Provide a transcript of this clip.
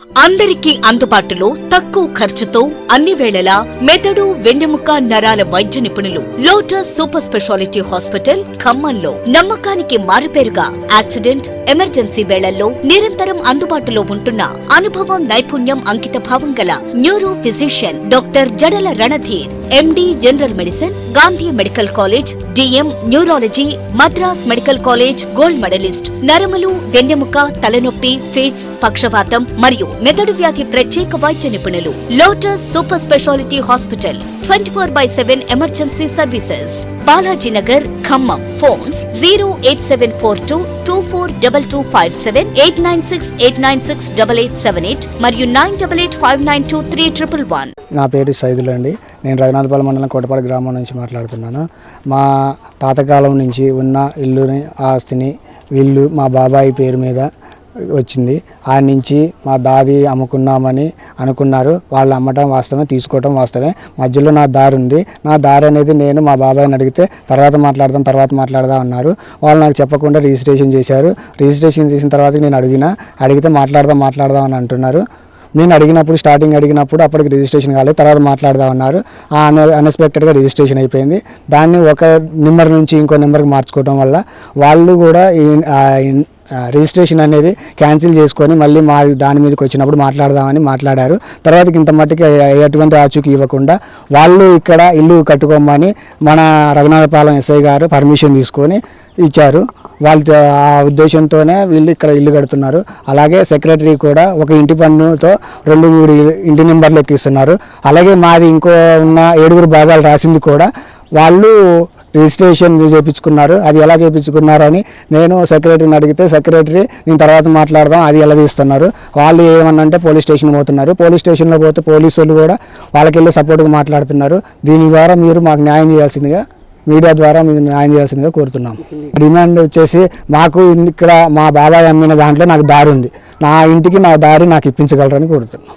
అందరికీ అందుబాటులో తక్కువ ఖర్చుతో అన్ని వేళలా మెదడు వెన్నెముక నరాల వైద్య నిపుణులు లోటస్ సూపర్ స్పెషాలిటీ హాస్పిటల్ ఖమ్మంలో నమ్మకానికి మారుపేరుగా యాక్సిడెంట్ ఎమర్జెన్సీ వేళల్లో నిరంతరం అందుబాటులో ఉంటున్న అనుభవం నైపుణ్యం అంకిత భావం గల neuro physician doctor Jadala Randhir MD general medicine Gandhi medical college DM neurology Madras medical college gold medalist నరములు వెన్నెముక తలనొప్పి ఫిట్స్ పక్షవాతం మరియు మెదడు వ్యాధి ప్రత్యేక వైద్య నిపుణులు Lotus super speciality hospital twenty four by seven emergency services Balajinagar Khammam. Phones zero eight seven four two two four double two five seven eight nine six eight nine six double eight seven eight మరియు nine double eight five nine two three triple one. నా పేరు సైదులు అండి నేను రఘునాథపాలెం మండలం కోటపాడు గ్రామం నుంచి మాట్లాడుతున్నాను. మా తాతకాలం నుంచి ఉన్న ఇల్లుని ఆస్తిని వీళ్ళు మా బాబాయి పేరు మీద వచ్చింది. ఆ నుంచి మా దాది అమ్ముకున్నామని అనుకున్నారు. వాళ్ళు అమ్మటం వాస్తవమే తీసుకోవటం వాస్తవమే. మధ్యలో నా దారి ఉంది. నా దారి అనేది నేను మా బాబాయ్ని అడిగితే తర్వాత మాట్లాడదాం తర్వాత మాట్లాడదాం అన్నారు. వాళ్ళు నాకు చెప్పకుండా రిజిస్ట్రేషన్ చేశారు. రిజిస్ట్రేషన్ చేసిన తర్వాత నేను అడిగిన అడిగితే మాట్లాడదాం మాట్లాడదాం అని అంటున్నారు. నేను అడిగినప్పుడు స్టార్టింగ్ అడిగినప్పుడు అప్పటికి రిజిస్ట్రేషన్ కాలేదు. తర్వాత మాట్లాడదామన్నారు ఆ అన్ఎక్స్పెక్టెడ్గా రిజిస్ట్రేషన్ అయిపోయింది. దాన్ని ఒక నెంబర్ నుంచి ఇంకో నెంబర్కి మార్చుకోవడం వల్ల వాళ్ళు కూడా రిజిస్ట్రేషన్ అనేది క్యాన్సిల్ చేసుకొని మళ్ళీ మా దాని మీదకి వచ్చినప్పుడు మాట్లాడదామని మాట్లాడారు. తర్వాత ఇంత మట్టుకు ఎటువంటి ఆచూకీ ఇవ్వకుండా వాళ్ళు ఇక్కడ ఇల్లు కట్టుకోమని మన రఘునాథపాలెం ఎస్ఐ గారు పర్మిషన్ తీసుకొని ఇచ్చారు. వాళ్ళ ఆ ఉద్దేశంతోనే వీళ్ళు ఇక్కడ ఇల్లు కడుతున్నారు. అలాగే సెక్రటరీ కూడా ఒక ఇంటి పన్నుతో రెండు మూడు ఇంటి నెంబర్లు ఎక్కిస్తున్నారు. అలాగే మాది ఇంకో ఉన్న ఏడుగురు భాగాలు రాసింది కూడా వాళ్ళు రిజిస్ట్రేషన్ చేయించుకున్నారు. అది ఎలా చేయించుకున్నారు అని నేను సెక్రటరీని అడిగితే సెక్రటరీ నేను తర్వాత మాట్లాడదాం అది ఎలా తీస్తున్నారు? వాళ్ళు ఏమన్నంటే పోలీస్ స్టేషన్ పోతున్నారు. పోలీస్ స్టేషన్లో పోతే పోలీసులు కూడా వాళ్ళకెళ్ళి సపోర్ట్గా మాట్లాడుతున్నారు. దీని ద్వారా మీరు మాకు న్యాయం చేయాల్సిందిగా మీడియా ద్వారా మీకు న్యాయం చేయాల్సిందిగా కోరుతున్నాం డిమాండ్ వచ్చేసి మాకు ఇక్కడ మా బాబాయ్ అమ్మిన దాంట్లో నాకు దారి ఉంది. నా ఇంటికి నా దారి నాకు ఇప్పించగలరని కోరుతున్నాం.